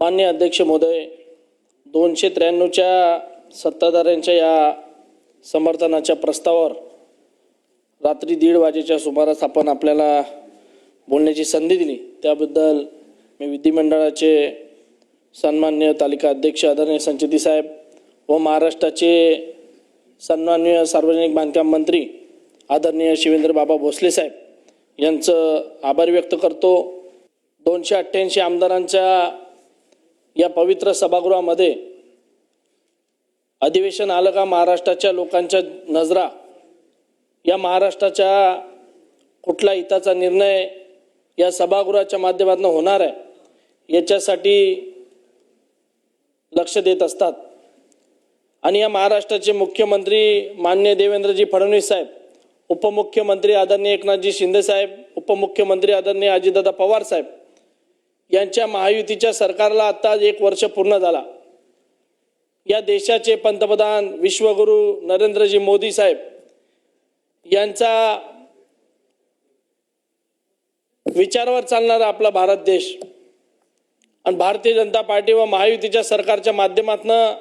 मान्य अध्यक्ष महोदय दोनशे त्र्याण्णवच्या सत्ताधाऱ्यांच्या या समर्थनाच्या प्रस्तावावर रात्री दीड वाजेच्या सुमारास आपण आपल्याला बोलण्याची संधी दिली. त्याबद्दल मी विधिमंडळाचे सन्मान्य तालिका अध्यक्ष आदरणीय संचिती साहेब व महाराष्ट्राचे सन्माननीय सार्वजनिक बांधकाम मंत्री आदरणीय शिवेंद्र बाबा भोसले साहेब यांचं आभार व्यक्त करतो. दोनशे अठ्ठ्याऐंशी आमदारांच्या या पवित्र सभागृहामध्ये अधिवेशन आलं का महाराष्ट्राच्या लोकांच्या नजरा? या महाराष्ट्राच्या कुठला हिताचा निर्णय या सभागृहाच्या माध्यमातून होणार आहे? याच्यासाठी लक्ष देत असतात. आणि या महाराष्ट्राचे मुख्यमंत्री मान्य देवेंद्रजी फडणवीस साहेब उपमुख्यमंत्री आदरणीय एकनाथजी शिंदे साहेब उपमुख्यमंत्री आदरणीय अजितदादा पवार साहेब यांच्या महायुतीच्या सरकारला आत्ता एक वर्ष पूर्ण झाला. या देशाचे पंतप्रधान विश्वगुरू नरेंद्रजी मोदी साहेब यांचा विचारावर चालणारा आपला भारत देश आणि भारतीय जनता पार्टी व महायुतीच्या सरकारच्या माध्यमातनं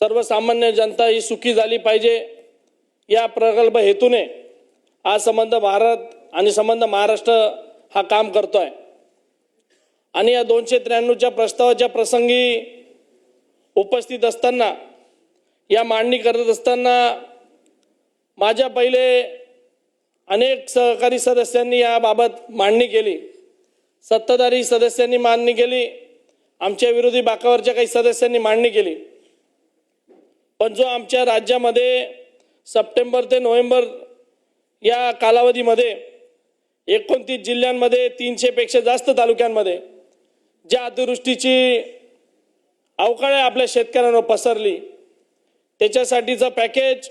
सर्वसामान्य जनता ही सुखी झाली पाहिजे या प्रकल्प हेतूने आज संबंध भारत आणि संबंध महाराष्ट्र हा काम करतोय. आणि या दोनशे त्र्याण्णवच्या प्रस्तावाच्या प्रसंगी उपस्थित असताना या मांडणी करत असताना माझ्या पहिले अनेक सहकारी सदस्यांनी याबाबत मांडणी केली. सत्ताधारी सदस्यांनी मांडणी केली. आमच्या विरोधी बाकावरच्या काही सदस्यांनी मांडणी केली. पण जो आमच्या राज्यामध्ये सप्टेंबर ते नोव्हेंबर या कालावधीमध्ये एकोणतीस जिल्ह्यांमध्ये तीनशेपेक्षा जास्त तालुक्यांमध्ये ज्या अतिवृष्टीची अवकाळे आपल्या शेतकऱ्यांवर पसरली त्याच्यासाठीचं पॅकेज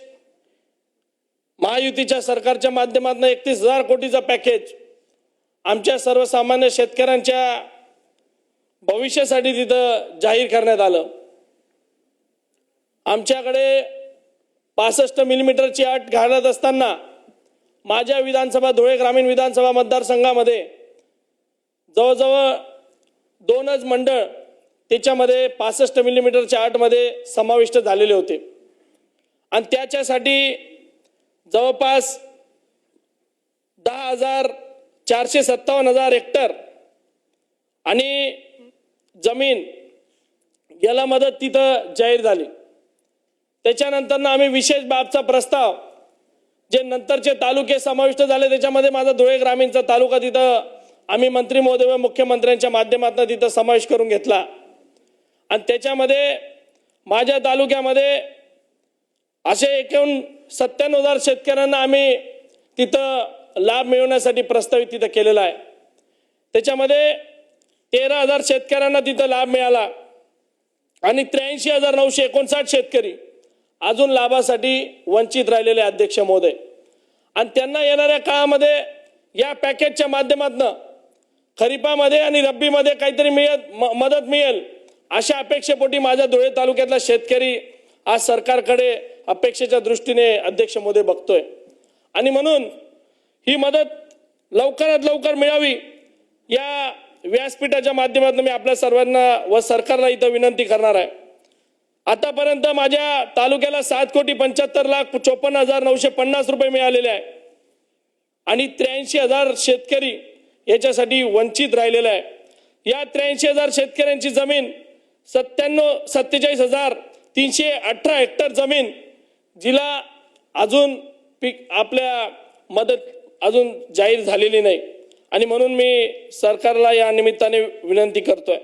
महायुतीच्या सरकारच्या माध्यमातून एकतीस हजार कोटीचं पॅकेज आमच्या सर्वसामान्य शेतकऱ्यांच्या भविष्यासाठी तिथं जाहीर करण्यात आलं. आमच्याकडे पासष्ट मिलीमीटरची अट घालत असताना माझ्या विधानसभा धुळे ग्रामीण विधानसभा मतदारसंघामध्ये जवळजवळ दोनच मंडळ त्याच्यामध्ये पासष्ट मिलीमीटरच्या अटमध्ये समाविष्ट झालेले होते. आणि त्याच्यासाठी जवळपास दहा हजार चारशे सत्तावन्न हजार हेक्टर आणि जमीन याला मदत तिथं जाहीर झाली. त्याच्यानंतरनं आम्ही विशेष बाबचा प्रस्ताव जे नंतरचे तालुके समाविष्ट झाले त्याच्यामध्ये माझा धुळे ग्रामीणचा तालुका तिथं आम्ही मंत्री महोदय व मुख्यमंत्र्यांच्या माध्यमातून तिथं समावेश करून घेतला. आणि त्याच्यामध्ये माझ्या तालुक्यामध्ये असे एकूण सत्त्याण्णव हजार शेतकऱ्यांना आम्ही तिथं लाभ मिळवण्यासाठी प्रस्तावित तिथं केलेला आहे. त्याच्यामध्ये तेरा हजार शेतकऱ्यांना तिथं लाभ मिळाला आणि त्र्याऐंशी हजार नऊशे एकोणसाठ शेतकरी अजून लाभासाठी वंचित राहिलेले अध्यक्ष महोदय आणि त्यांना येणाऱ्या काळामध्ये या पॅकेजच्या माध्यमातून खरीपामध्ये आणि रब्बीमध्ये काहीतरी मिळत म- मदत मिळेल अशा अपेक्षेपोटी माझ्या धुळे तालुक्यातला शेतकरी आज सरकारकडे अपेक्षेच्या दृष्टीने अध्यक्ष मोदी बघतोय. आणि म्हणून ही मदत लवकरात लवकर मिळावी या व्यासपीठाच्या माध्यमातून मी आपल्या सर्वांना व सरकारला इथं विनंती करणार आहे. आतापर्यंत माझ्या तालुक्याला सात कोटी पंच्याहत्तर लाख चोपन्न हजार नऊशे पन्नास रुपये मिळालेले आहे. आणि त्र्याऐंशी हजार शेतकरी याच्यासाठी वंचित राहिलेला आहे. या त्र्याऐंशी हजार शेतकऱ्यांची जमीन सत्त्याण्णव सत्तेचाळीस हजार तीनशे अठरा हेक्टर जमीन जिला अजून पीक आपल्या मदत अजून जाहीर झालेली नाही. आणि म्हणून मी सरकारला या निमित्ताने विनंती करतोय.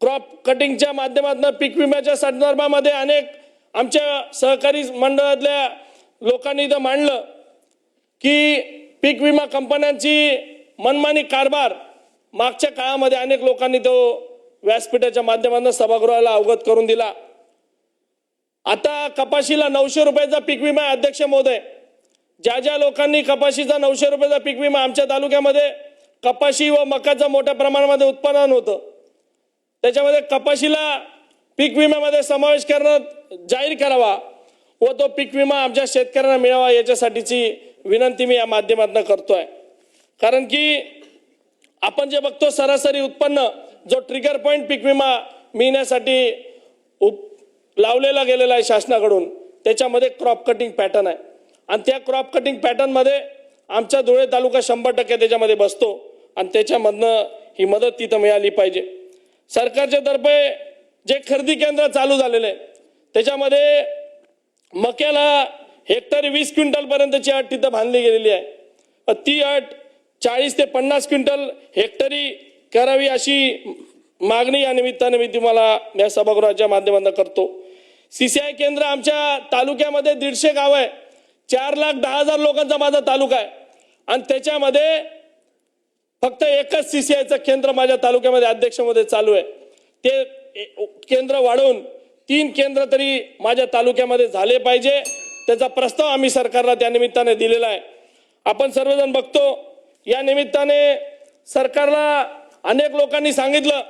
क्रॉप कटिंगच्या माध्यमातून पीक विम्याच्या संदर्भामध्ये अनेक आमच्या सहकारी मंडळातल्या लोकांनी इथं मांडलं की पीक विमा कंपन्यांची मनमानी कारभार मागच्या काळामध्ये अनेक लोकांनी तो व्यासपीठाच्या माध्यमातून सभागृहाला अवगत करून दिला. आता कपाशीला नऊशे रुपयाचा पीक विमा अध्यक्ष महोदय. ज्या ज्या लोकांनी कपाशीचा नऊशे रुपयाचा पीक विमा आमच्या तालुक्यामध्ये कपाशी व मकाचं मोठ्या प्रमाणामध्ये उत्पादन होतं त्याच्यामध्ये कपाशीला पीक विम्यामध्ये समावेश करणं जाहीर करावा व तो पीक विमा आमच्या शेतकऱ्यांना मिळावा याच्यासाठीची विनंती मी या माध्यमातून करतोय. कारण की आपण जे बघतो सरासरी उत्पन्न जो ट्रिगर पॉईंट पीक विमा मिळण्यासाठी उप लावलेला गेलेला आहे शासनाकडून त्याच्यामध्ये क्रॉप कटिंग पॅटर्न आहे. आणि त्या क्रॉप कटिंग पॅटर्नमध्ये आमचा धुळे तालुका शंभर टक्के त्याच्यामध्ये बसतो आणि त्याच्यामधनं ही मदत तिथं मिळाली पाहिजे. सरकारच्या तर्फे जे खरेदी केंद्र चालू झालेले आहे त्याच्यामध्ये मक्याला हेक्टरी वीस क्विंटलपर्यंतची अट तिथं बांधली गेलेली आहे. ती अट चाळीस ते पन्नास क्विंटल हेक्टरी करावी अशी मागणी या निमित्ताने मी तुम्हाला या सभागृहाच्या माध्यमातून करतो. सीसीआय केंद्र आमच्या तालुक्यामध्ये दीडशे गाव आहे चार लाख दहा हजार लोकांचा माझा तालुका आहे. आणि त्याच्यामध्ये फक्त एकच सीसीआयचं केंद्र माझ्या तालुक्यामध्ये अध्यक्षमध्ये चालू आहे. ते केंद्र वाढवून तीन केंद्र तरी माझ्या तालुक्यामध्ये झाले पाहिजे. त्याचा प्रस्ताव आम्ही सरकारला त्या निमित्ताने दिलेला आहे. आपण सर्वजण बघतो या निमित्ताने सरकारला अनेक लोकांनी सांगितलं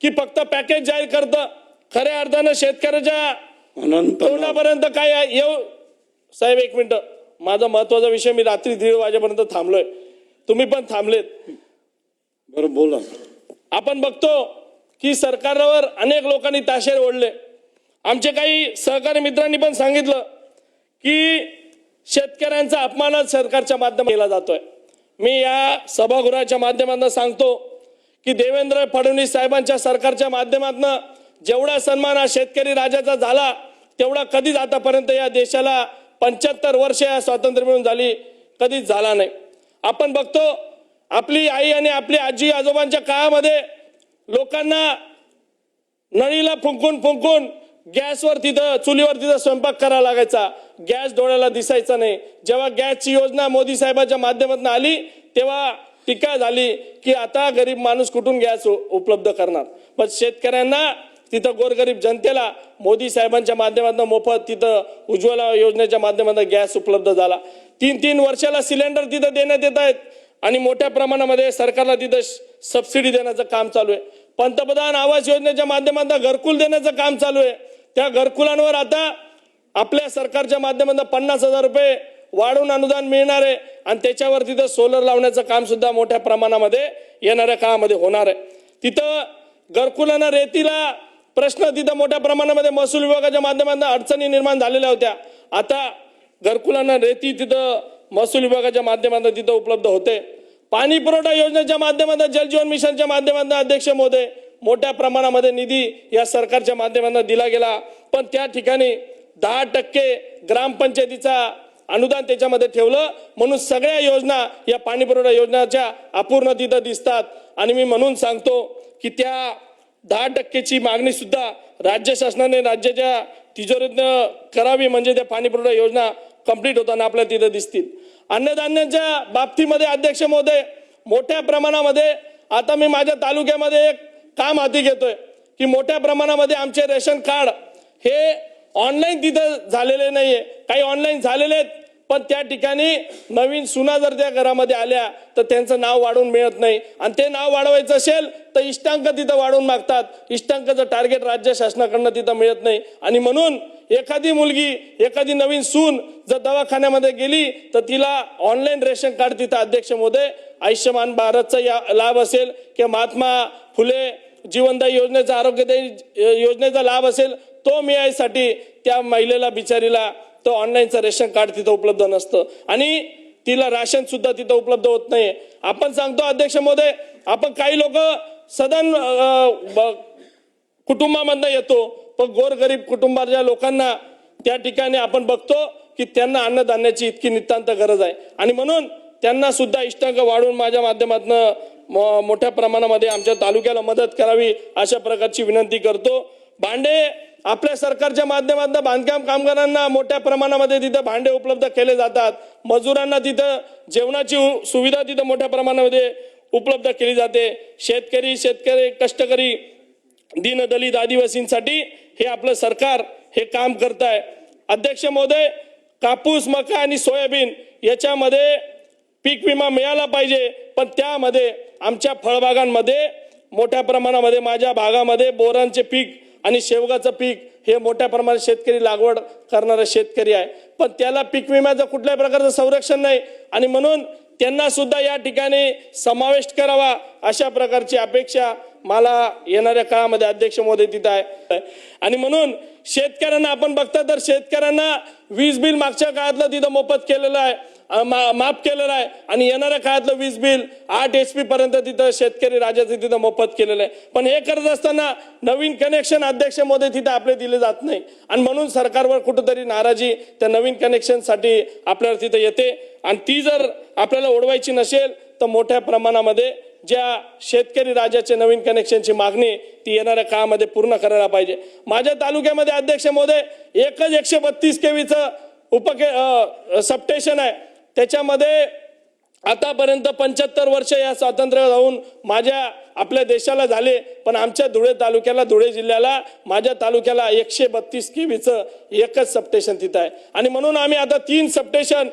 की फक्त पॅकेज जाहीर करतं. खऱ्या अर्थानं शेतकऱ्याच्या तोंडापर्यंत काय आहे? येऊ. साहेब एक मिनिट. माझा महत्त्वाचा विषय मी रात्री दीड वाजेपर्यंत थांबलोय. तुम्ही पण थांबलेत. बरं बोला आपण बघतो की सरकारवर अनेक लोकांनी ताशेर ओढले. आमचे काही सहकारी मित्रांनी पण सांगितलं की शेतकऱ्यांचा अपमानच सरकारच्या माध्यमात केला जातोय. मी या सभागृहाच्या माध्यमातून सांगतो की देवेंद्र फडणवीस साहेबांच्या सरकारच्या माध्यमातून जेवढा सन्मान हा शेतकरी राजाचा झाला तेवढा कधीच आतापर्यंत या देशाला पंच्याहत्तर वर्ष या स्वातंत्र्य मिळून झाली कधीच झाला नाही. आपण बघतो आपली आई आणि आपली आजी आजोबांच्या काळामध्ये लोकांना नळीला फुंकून फुंकून गॅसवर तिथं चुलीवर तिथं स्वयंपाक करावा लागायचा. गॅस डोळ्याला दिसायचा नाही. जेव्हा गॅसची योजना मोदी साहेबांच्या माध्यमातून आली तेव्हा टीका झाली की आता गरीब माणूस कुठून गॅस उपलब्ध करणार? पण शेतकऱ्यांना तिथं गोरगरीब जनतेला मोदी साहेबांच्या माध्यमातून मोफत तिथं उज्ज्वला योजनेच्या माध्यमातून गॅस उपलब्ध झाला. तीन तीन वर्षाला सिलेंडर तिथं देण्यात येत आहेत. आणि मोठ्या प्रमाणामध्ये सरकारला तिथं सबसिडी देण्याचं काम चालू आहे. पंतप्रधान आवास योजनेच्या माध्यमातून घरकुल देण्याचं काम चालू आहे. त्या घरकुलांवर आता आपल्या सरकारच्या माध्यमातून पन्नास हजार रुपये वाढवून अनुदान मिळणार आहे. आणि त्याच्यावर तिथं सोलर लावण्याचं काम सुद्धा मोठ्या प्रमाणामध्ये येणाऱ्या काळामध्ये होणार आहे. तिथं घरकुलांना रेतीला प्रश्न तिथं मोठ्या प्रमाणामध्ये महसूल विभागाच्या माध्यमातून अडचणी निर्माण झालेल्या होत्या. आता घरकुलांना रेती तिथं महसूल विभागाच्या माध्यमातून तिथं उपलब्ध होते. पाणी पुरवठा योजनेच्या माध्यमातून जलजीवन मिशनच्या माध्यमातून अध्यक्ष मोदय मोठ्या प्रमाणामध्ये निधी या सरकारच्या माध्यमातून दिला गेला. पण त्या ठिकाणी दहा टक्के ग्रामपंचायतीचा अनुदान त्याच्यामध्ये ठेवलं. म्हणून सगळ्या योजना या पाणी पुरवठा योजनाच्या अपूर्ण तिथं दिसतात. आणि मी म्हणून सांगतो की त्या दहा टक्केची मागणी सुद्धा राज्य शासनाने राज्याच्या तिजोरीतनं करावी म्हणजे त्या पाणी पुरवठा योजना कंप्लीट होताना आपल्या तिथं दिसतील. अन्नधान्याच्या बाबतीमध्ये अध्यक्ष महोदय मोठ्या प्रमाणामध्ये आता मी माझ्या तालुक्यामध्ये एक काम हाती घेतोय की मोठ्या प्रमाणामध्ये आमचे रेशन कार्ड हे ऑनलाईन तिथं झालेले नाहीये. काही ऑनलाईन झालेले आहेत. पण त्या ठिकाणी नवीन सुना जर त्या घरामध्ये आल्या तर त्यांचं नाव वाढवून मिळत नाही. आणि ते नाव वाढवायचं असेल तर इष्टांक तिथं वाढवून मागतात. इष्टांकाचं टार्गेट राज्य शासनाकडनं तिथं मिळत नाही. आणि म्हणून एखादी मुलगी एखादी नवीन सून जर दवाखान्यामध्ये गेली तर तिला ऑनलाईन रेशन कार्ड तिथं अध्यक्ष मोदे आयुष्यमान भारतचा या लाभ असेल किंवा महात्मा फुले जीवनदायी योजनेचा आरोग्यदायी योजनेचा लाभ असेल तो मिळायसाठी त्या महिलेला बिचारीला तर ऑनलाईनचं रेशन कार्ड तिथं उपलब्ध नसतं. आणि तिला राशन सुद्धा तिथं उपलब्ध होत नाही आपण सांगतो अध्यक्ष महोदय आपण काही लोक सदन ब- कुटुंबामधनं येतो. पण गोरगरीब कुटुंबाच्या लोकांना त्या ठिकाणी आपण बघतो की त्यांना अन्नधान्याची इतकी नितांत गरज आहे. आणि म्हणून त्यांना सुद्धा इष्टांक वाढवून माझ्या माध्यमातून मोठ्या प्रमाणामध्ये आमच्या तालुक्याला मदत करावी अशा प्रकारची विनंती करतो. भांडे आपल्या सरकारच्या माध्यमातून बांधकाम कामगारांना मोठ्या प्रमाणामध्ये तिथं भांडे उपलब्ध केले जातात. मजुरांना तिथं जेवणाची सुविधा तिथं मोठ्या प्रमाणामध्ये उपलब्ध केली जाते. शेतकरी शेतकरी कष्टकरी दीनदलित आदिवासींसाठी हे आपलं सरकार हे काम करत आहे अध्यक्ष महोदय कापूस मका आणि सोयाबीन याच्यामध्ये पीक विमा मिळाला पाहिजे. पण त्यामध्ये आमच्या फळबागांमध्ये मोठ्या प्रमाणामध्ये माझ्या भागामध्ये बोरांचे पीक आणि शेवगाचं पीक हे मोठ्या प्रमाणात शेतकरी लागवड करणारा शेतकरी आहे. पण त्याला पीक विम्याचं कुठल्याही प्रकारचं संरक्षण नाही. आणि म्हणून त्यांना सुद्धा या ठिकाणी समावेश करावा अशा प्रकारची अपेक्षा मला येणाऱ्या काळामध्ये अध्यक्ष मोदी तिथं आहे. आणि म्हणून शेतकऱ्यांना आपण बघता तर शेतकऱ्यांना वीज बिल मागच्या काळातलं तिथं मोफत केलेलं आहे. माफ केलेलं आहे आणि येणाऱ्या काळातलं वीज बिल आठ एच पी पर्यंत तिथं शेतकरी राजाचं तिथं मोफत केलेलं आहे. पण हे करत असताना नवीन कनेक्शन अध्यक्ष मोदी तिथं आपले दिले जात नाही. आणि म्हणून सरकारवर कुठंतरी नाराजी त्या नवीन कनेक्शनसाठी आपल्याला तिथं येते. आणि ती जर आपल्याला ओढवायची नसेल तर मोठ्या प्रमाणामध्ये ज्या शेतकरी राजाचे नवीन कनेक्शनची मागणी ती येणाऱ्या काळामध्ये पूर्ण करायला पाहिजे. माझ्या तालुक्यामध्ये अध्यक्ष महोदय एकच एकशे बत्तीस केवीचं उपके सबस्टेशन आहे. त्याच्यामध्ये आतापर्यंत पंच्याहत्तर वर्ष या स्वातंत्र्य जाऊन माझ्या आपल्या देशाला झाले पण आमच्या धुळे तालुक्याला धुळे जिल्ह्याला माझ्या तालुक्याला एकशे बत्तीस किवीचं एकच सबस्टेशन तिथं आहे. आणि म्हणून आम्ही आता तीन सबस्टेशन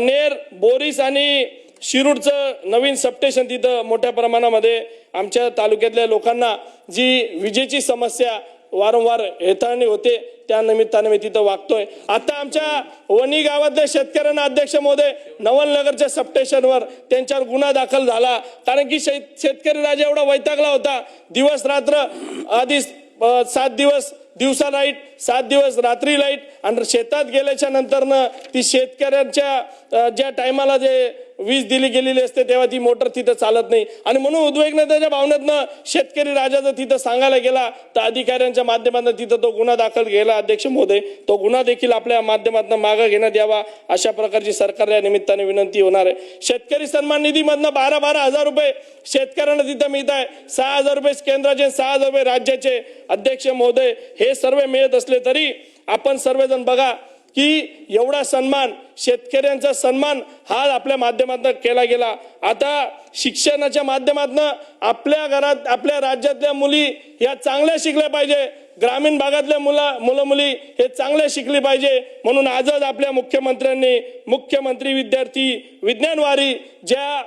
नेर बोरीस आणि शिरूरचं नवीन सबस्टेशन तिथं मोठ्या प्रमाणामध्ये आमच्या तालुक्यातल्या लोकांना जी विजेची समस्या वारंवार हेताळणी होते. त्या निमित्ताने मी तिथं वागतोय. आता आमच्या वणी गावातल्या शेतकऱ्यांना अध्यक्ष महोदय नवलनगरच्या सबस्टेशनवर त्यांच्यावर गुन्हा दाखल झाला. कारण की शेत शेतकरी राजा एवढा वैतागला होता. दिवस रात्र आधी सात दिवस दिवसा लाइट सात दिवस रात्री लाइट आणि शेतात गेल्याच्या नंतरनं ती शेतकऱ्यांच्या ज्या टायमाला जे वीज दिली गेलेली असते तेव्हा ती मोटर तिथं चालत नाही. आणि म्हणून उद्विग्नतेच्या भावनेतनं शेतकरी राजा जर तिथं सांगायला गेला तर अधिकाऱ्यांच्या माध्यमातून तिथं तो गुन्हा दाखल केला अध्यक्ष महोदय तो गुन्हा देखील आपल्या माध्यमातून मागं घेण्यात यावा अशा प्रकारची सरकार या निमित्ताने विनंती होणार आहे. शेतकरी सन्मान निधीमधनं बारा बारा हजार रुपये शेतकऱ्यांना तिथं मिळत आहे. सहा हजार रुपये केंद्राचे सहा हजार रुपये राज्याचे अध्यक्ष महोदय हे सर्व मिळत असले तरी आपण सर्वजण बघा की एवढा सन्मान शेतकऱ्यांचा सन्मान हा आपल्या माध्यमातून केला गेला. आता शिक्षणाच्या माध्यमातून आपल्या घरात आपल्या राज्यातल्या मुली या चांगल्या शिकल्या पाहिजे. ग्रामीण भागातल्या मुला मुलं मुली हे चांगले शिकली पाहिजे. म्हणून आजच आपल्या मुख्यमंत्र्यांनी मुख्यमंत्री विद्यार्थी विज्ञानवारी ज्या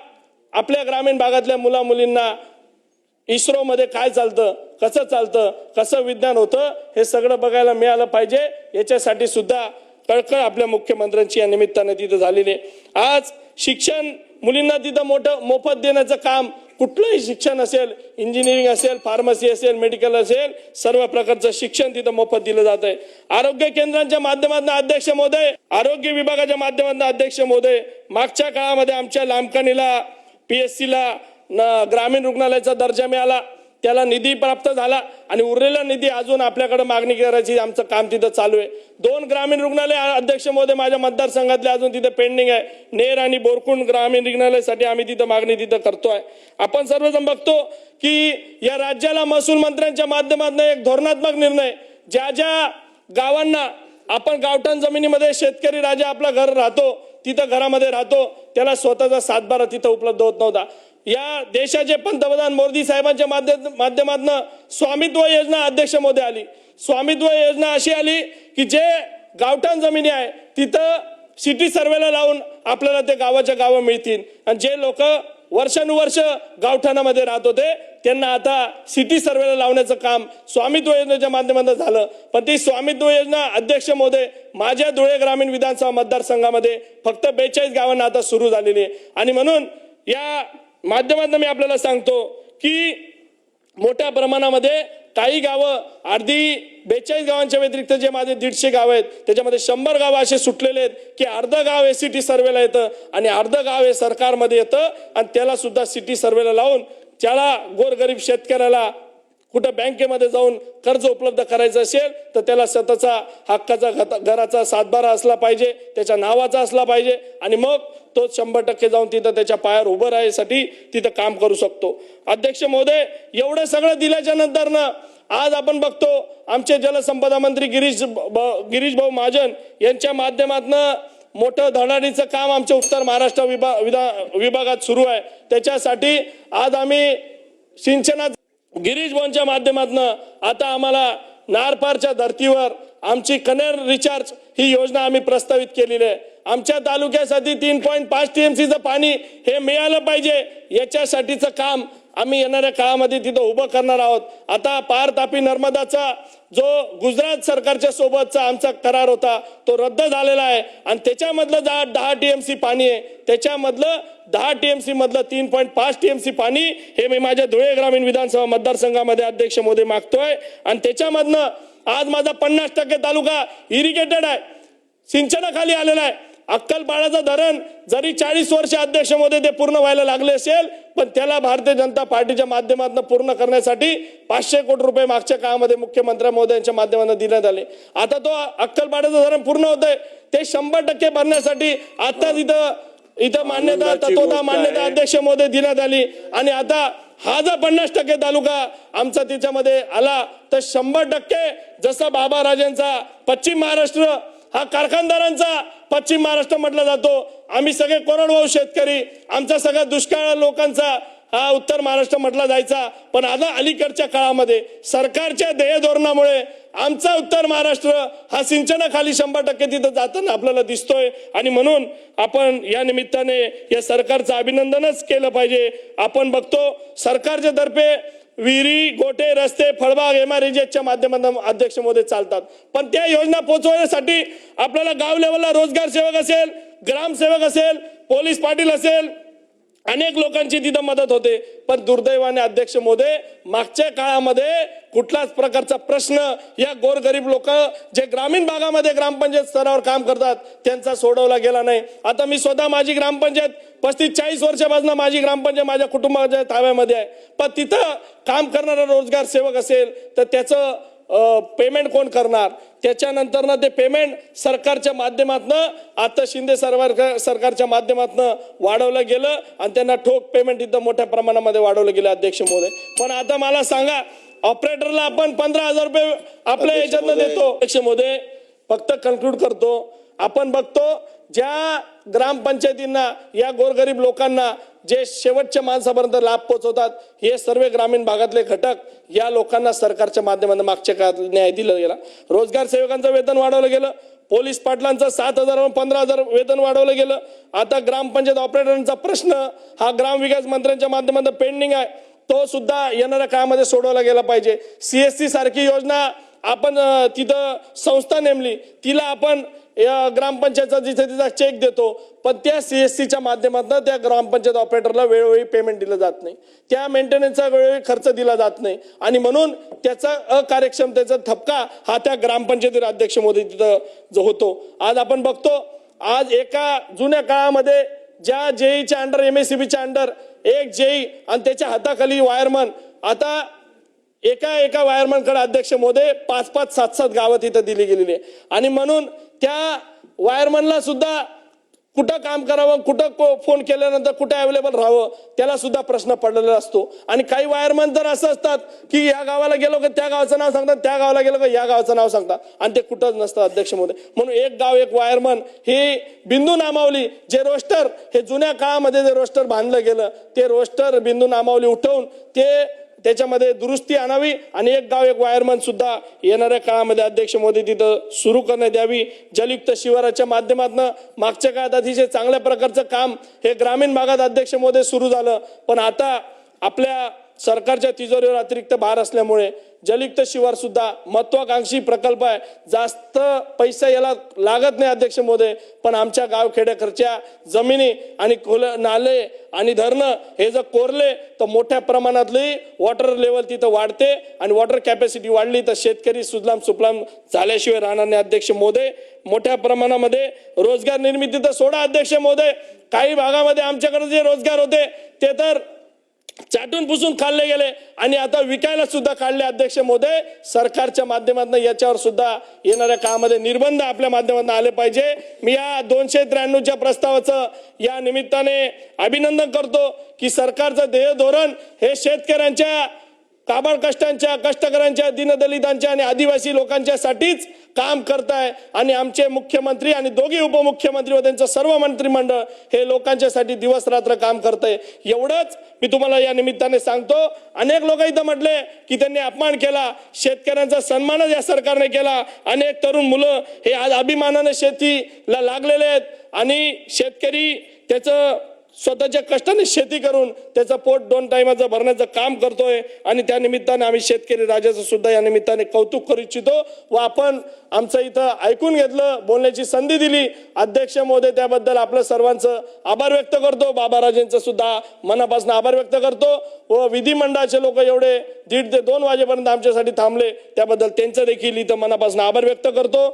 आपल्या ग्रामीण भागातल्या मुला मुलींना इस्रोमध्ये काय चालतं कसं चालतं कसं विज्ञान होतं हे सगळं बघायला मिळालं पाहिजे. याच्यासाठी सुद्धा कळकळ आपल्या मुख्यमंत्र्यांची या निमित्ताने तिथं झालेली आहे. आज शिक्षण मुलींना तिथं मोठं मोफत देण्याचं काम कुठलंही शिक्षण असेल इंजिनिअरिंग असेल फार्मसी असेल मेडिकल असेल सर्व प्रकारचं शिक्षण तिथं मोफत दिलं जात आहे. आरोग्य केंद्रांच्या माध्यमातून अध्यक्ष महोदय आरोग्य विभागाच्या माध्यमातून अध्यक्ष महोदय मागच्या काळामध्ये आमच्या लांबकानीला पी एस सीला ग्रामीण रुग्णालयाचा दर्जा मिळाला. त्याला निधी प्राप्त झाला आणि उरलेला निधी अजून आपल्याकडे मागणी करायची आमचं काम तिथं चालू आहे. दोन ग्रामीण रुग्णालय अध्यक्ष महोदय माझ्या मतदारसंघातले अजून तिथं पेंडिंग आहे. नेर आणि बोरकुंड ग्रामीण रुग्णालयासाठी आम्ही तिथं मागणी तिथं करतोय. आपण सर्वजण बघतो की या राज्याला महसूल मंत्र्यांच्या माध्यमातून एक धोरणात्मक निर्णय ज्या ज्या गावांना आपण गावठाण जमिनीमध्ये शेतकरी राजा आपला घर राहतो तिथं घरामध्ये राहतो त्याला स्वतःचा सातबारा तिथं उपलब्ध होत नव्हता. या देशाचे पंतप्रधान मोदी साहेबांच्या माध्यम माध्यमातून स्वामित्व योजना अध्यक्ष मोदी आली. स्वामित्व योजना अशी आली की जे गावठाण जमिनी आहे तिथं सिटी सर्वेला लावून आपल्याला ते गावाच्या गावं मिळतील. आणि जे लोक वर्षानुवर्ष गावठाणामध्ये राहत होते त्यांना आता सिटी सर्वेला लावण्याचं काम स्वामित्व योजनेच्या माध्यमातून झालं. पण ती स्वामित्व योजना अध्यक्ष मोदे माझ्या धुळे ग्रामीण विधानसभा मतदारसंघामध्ये फक्त बेचाळीस गावांना आता सुरू झालेली आहे. आणि म्हणून या माध्यमातून मी आपल्याला सांगतो की मोठ्या प्रमाणामध्ये काही गावं अर्धी बेचाळीस गावांच्या व्यतिरिक्त जे माझे दीडशे गाव आहेत त्याच्यामध्ये शंभर गावं असे सुटलेले आहेत की अर्ध गाव हे सिटी सर्वेला येतं आणि अर्ध गाव हे सरकारमध्ये येतं आणि त्याला सुद्धा सिटी सर्वेला लावून त्याला गोरगरीब शेतकऱ्याला कुठं बँकेमध्ये जाऊन कर्ज उपलब्ध करायचं असेल तर त्याला स्वतःचा हक्काचा घराचा सातबारा असला पाहिजे त्याच्या नावाचा असला पाहिजे आणि मग तो शंभर टक्के जाऊन तिथं त्याच्या पायावर उभं राहायसाठी तिथं काम करू शकतो. अध्यक्ष महोदय एवढं सगळं दिल्याच्या नंतरनं आज आपण बघतो आमचे जलसंपदा मंत्री गिरीश ब- गिरीश भाऊ महाजन यांच्या माध्यमातनं मोठं धडाडीचं काम आमच्या उत्तर महाराष्ट्र विभाग विधा- विभागात सुरू आहे. त्याच्यासाठी आज आम्ही सिंचनात गिरीश भाऊंच्या माध्यमातून आता आम्हाला नारपारच्या धर्तीवर आमची कनेर रिचार्ज ही योजना आम्ही प्रस्तावित केलेली आहे. आमच्या तालुक्यासाठी तीन पॉईंट पाच टीएमसीचं पाणी हे मिळालं पाहिजे. याच्यासाठीचं काम आम्ही येणाऱ्या काळामध्ये तिथं उभं करणार आहोत. आता पार तापी नर्मदाचा जो गुजरात सरकारच्या सोबतचा आमचा करार होता तो रद्द झालेला आहे. आणि त्याच्यामधलं जा दहा टी एम सी पाणी आहे त्याच्यामधलं दहा टी एम मधलं तीन पॉईंट पाच टी एम सी पाणी हे मी माझ्या धुळे ग्रामीण विधानसभा मतदारसंघामध्ये अध्यक्ष मोदी मागतोय. आणि त्याच्यामधनं आज माझा पन्नास टक्के तालुका इरिगेटेड आहे. सिंचनाखाली आलेला आहे. अक्कलपाडाचं धरण जरी चाळीस वर्ष अध्यक्षमध्ये ते पूर्ण व्हायला लागले असेल पण त्याला भारतीय जनता पार्टीच्या माध्यमातून पूर्ण करण्यासाठी पाचशे कोटी रुपये मागच्या काळामध्ये मुख्यमंत्री मोदयांच्या माध्यमातून देण्यात आले. आता तो अक्कलपाड्याचं धरण पूर्ण होत आहे ते शंभर टक्के भरण्यासाठी आता इथं इथं मान्यता तत्वता मान्यता. अध्यक्ष मोदी देण्यात आली. आणि आता हा जर पन्नास टक्के तालुका आमचा त्याच्यामध्ये आला तर शंभर टक्के जसं बाबा राजांचा पश्चिम महाराष्ट्र हा कारखानदारांचा पश्चिम महाराष्ट्र म्हटला जातो. आम्ही सगळे कोरडवाहू शेतकरी आमचा सगळा दुष्काळ लोकांचा हा उत्तर महाराष्ट्र म्हटला जायचा. पण आता अलीकडच्या काळामध्ये सरकारच्या ध्येय धोरणामुळे आमचा उत्तर महाराष्ट्र हा सिंचनाखाली शंभर टक्के तिथं जाताना आपल्याला दिसतोय. आणि म्हणून आपण या निमित्ताने या सरकारचं अभिनंदनच केलं पाहिजे. आपण बघतो सरकारच्या तर्फे विहिरी गोटे रस्ते फळबाग एम आर च्या माध्यमातून अध्यक्ष मोदी चालतात. पण त्या योजना पोहोचवण्यासाठी आपल्याला गाव लेवलला रोजगार सेवक असेल ग्रामसेवक असेल पोलीस पाटील असेल अनेक लोकांची तिथं मदत होते. पण दुर्दैवाने अध्यक्ष मोदे मागच्या काळामध्ये कुठलाच प्रकारचा प्रश्न या गोरगरीब लोक जे ग्रामीण भागामध्ये ग्रामपंचायत स्तरावर काम करतात त्यांचा सोडवला गेला नाही. आता मी स्वतः माझी ग्रामपंचायत पस्तीस चाळीस वर्षापासून माझी ग्रामपंचायत माझ्या कुटुंबाच्या ताब्यामध्ये आहे. पण तिथं काम करणारा रोजगार सेवक असेल तर त्याचं पेमेंट कोण करणार? त्याच्यानंतर ना ते पेमेंट सरकारच्या माध्यमातनं आता शिंदे सरकार सरकारच्या माध्यमातनं वाढवलं गेलं आणि त्यांना ठोक पेमेंट इथं मोठ्या प्रमाणामध्ये वाढवलं गेलं अध्यक्ष महोदय. पण आता मला सांगा ऑपरेटरला आपण पंधरा हजार रुपये आपल्या याच्यातनं. देतो. अध्यक्ष महोदय फक्त कन्क्लूड करतो. आपण बघतो ज्या ग्रामपंचायतींना या गोरगरीब लोकांना जे शेवटच्या माणसापर्यंत लाभ पोहोचवतात हे सर्व ग्रामीण भागातले घटक या लोकांना सरकारच्या माध्यमातून मागच्या काळात न्याय दिला गेला. रोजगार सेवकांचं वेतन वाढवलं गेलं पोलीस पाटलांचं सात हजार पंधरा हजार वेतन वाढवलं गेलं. आता ग्रामपंचायत ऑपरेटरांचा प्रश्न हा ग्रामविकास मंत्र्यांच्या माध्यमातून पेंडिंग आहे. तो सुद्धा येणाऱ्या काळामध्ये सोडवला गेला पाहिजे. सीएससी सारखी योजना आपण तिथं संस्था नेमली तिला आपण ग्रामपंचायतचा जिथे तिचा चेक देतो पण त्या सी एस सीच्या माध्यमातून त्या ग्रामपंचायत ऑपरेटरला वेळोवेळी पेमेंट दिलं जात नाही. त्या मेंटेनन्सचा वेळोवेळी खर्च दिला जात नाही. आणि म्हणून त्याचा अकार्यक्षमतेचा ठपका हा त्या ग्रामपंचायती अध्यक्ष मोदी तिथं जो होतो. आज आपण बघतो आज एका जुन्या काळामध्ये ज्या जेईच्या अंडर एम एस सी बीच्या अंडर एक जेई आणि त्याच्या हाताखाली वायरमन आता एका एका वायरमनकडे अध्यक्ष मोदे पाच पाच सात सात गावं तिथं दिली गेलेली आहे. आणि म्हणून त्या वायरमनला सुद्धा कुठं काम करावं कुठं को- फोन केल्यानंतर कुठं अवेलेबल राहावं त्याला सुद्धा प्रश्न पडलेला असतो. आणि काही वायरमन तर असं असतात की या गावाला गेलो का त्या गावाचं नाव सांगतात त्या गावाला गेलो का या गावाचं नाव सांगतात. आणि ते कुठंच नसतं अध्यक्ष मोदी म्हणून एक गाव एक वायरमन ही बिंदू नामावली जे रोस्टर हे जुन्या काळामध्ये जे रोस्टर बांधलं गेलं ते रोस्टर बिंदू नामावली उठवून ते त्याच्यामध्ये दुरुस्ती आणावी आणि एक गाव एक वायरमन सुद्धा येणाऱ्या काळामध्ये अध्यक्ष मोदी तिथं सुरू करण्यात यावी. जलयुक्त शिवाराच्या माध्यमातून मागच्या काळात अतिशय चांगल्या प्रकारचं काम हे ग्रामीण भागात अध्यक्ष मोदी सुरू झालं. पण आता आपल्या सरकारच्या तिजोरीवर अतिरिक्त भार असल्यामुळे जलयुक्त शिवार सुद्धा महत्वाकांक्षी प्रकल्प आहे. जास्त पैसा याला लागत नाही अध्यक्ष मोदय पण आमच्या गावखेड्याकडच्या जमिनी आणि खोल नाले आणि धरणं हे जर कोरले तर मोठ्या प्रमाणातली वॉटर लेवल तिथं वाढते आणि वॉटर कॅपॅसिटी वाढली तर शेतकरी सुजलाम सुफलाम झाल्याशिवाय राहणार नाही अध्यक्ष मोदय मोठ्या प्रमाणामध्ये रोजगार निर्मिती तर सोडा अध्यक्ष मोदय काही भागामध्ये आमच्याकडे जे रोजगार होते ते तर चाटून पुसून खाल्ले गेले. आणि आता विकायला सुद्धा काढले अध्यक्ष मोदय सरकारच्या माध्यमातून याच्यावर सुद्धा येणाऱ्या काळामध्ये निर्बंध आपल्या माध्यमातून आले पाहिजे. मी या दोनशे त्र्याण्णवच्या प्रस्तावाचं या निमित्ताने अभिनंदन करतो की सरकारचं ध्येय धोरण हे शेतकऱ्यांच्या काबाड कष्टांच्या कष्टकऱ्यांच्या दीनदलितांच्या आणि आदिवासी लोकांच्यासाठीच काम करताय आणि आमचे मुख्यमंत्री आणि दोघी उपमुख्यमंत्री व त्यांचं सर्व मंत्रिमंडळ हे लोकांच्यासाठी दिवस रात्र काम करतंय. एवढंच मी तुम्हाला या निमित्ताने सांगतो. अनेक लोक इथं म्हटले की त्यांनी अपमान केला शेतकऱ्यांचा सन्मानच या सरकारने केला. अनेक तरुण मुलं हे आज अभिमानाने शेतीला लागलेले आहेत आणि शेतकरी त्याचं स्वतःच्या कष्टाने शेती करून त्याचं पोट दोन टायमाचं भरण्याचं काम करतोय. आणि त्या निमित्ताने आम्ही शेतकरी राजाचं सुद्धा या निमित्ताने कौतुक करू इच्छितो. व आपण आमचं इथं ऐकून घेतलं बोलण्याची संधी दिली. अध्यक्ष महोदय त्याबद्दल आपलं सर्वांचं आभार व्यक्त करतो. बाबाराजेंचं सुद्धा मनापासून आभार व्यक्त करतो. व विधिमंडळाचे लोक एवढे दीड ते दोन वाजेपर्यंत आमच्यासाठी थांबले. त्याबद्दल त्यांचं देखील इथं मनापासून आभार व्यक्त करतो.